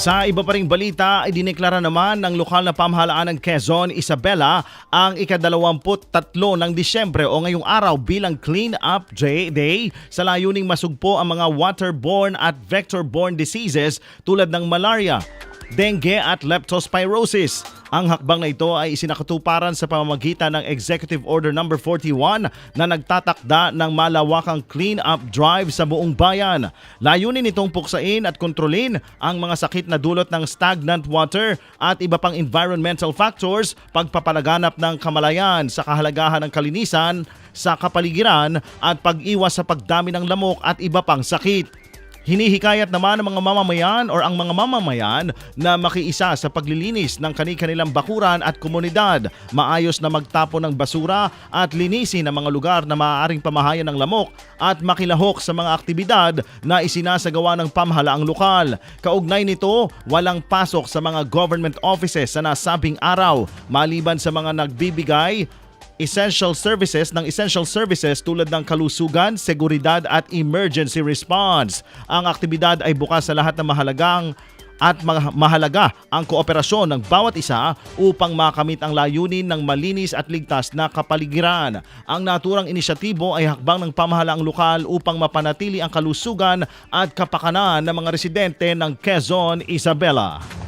Sa iba pa ring balita, ay dineklara naman ng lokal na pamahalaan ng Quezon, Isabela, ang ikadalawamput-tatlo ng Disyembre o ngayong araw bilang Clean Up Day sa layuning masugpo ang mga waterborne at vector-borne diseases tulad ng malaria, dengue at leptospirosis. Ang hakbang na ito ay isinakatuparan sa pamamagitan ng Executive Order No. 41 na nagtatakda ng malawakang clean-up drive sa buong bayan. Layunin nitong puksain at kontrolin ang mga sakit na dulot ng stagnant water at iba pang environmental factors, pagpapalaganap ng kamalayan sa kahalagahan ng kalinisan sa kapaligiran at pag-iwas sa pagdami ng lamok at iba pang sakit. Hinihikayat naman ng mga mamamayan or ang mga mamamayan na makiisa sa paglilinis ng kani-kanilang bakuran at komunidad, maayos na magtapon ng basura at linisin ang mga lugar na maaaring pamahayan ng lamok at makilahok sa mga aktibidad na isinasagawa ng pamahalaang lokal. Kaugnay nito, walang pasok sa mga government offices sa nasabing araw maliban sa mga nagbibigay essential services ng essential services tulad ng kalusugan, seguridad at emergency response. Ang aktibidad ay bukas sa lahat ng mahalagang at mahalaga ang kooperasyon ng bawat isa upang makamit ang layunin ng malinis at ligtas na kapaligiran. Ang naturang inisyatibo ay hakbang ng pamahalaang lokal upang mapanatili ang kalusugan at kapakanan ng mga residente ng Quezon, Isabela.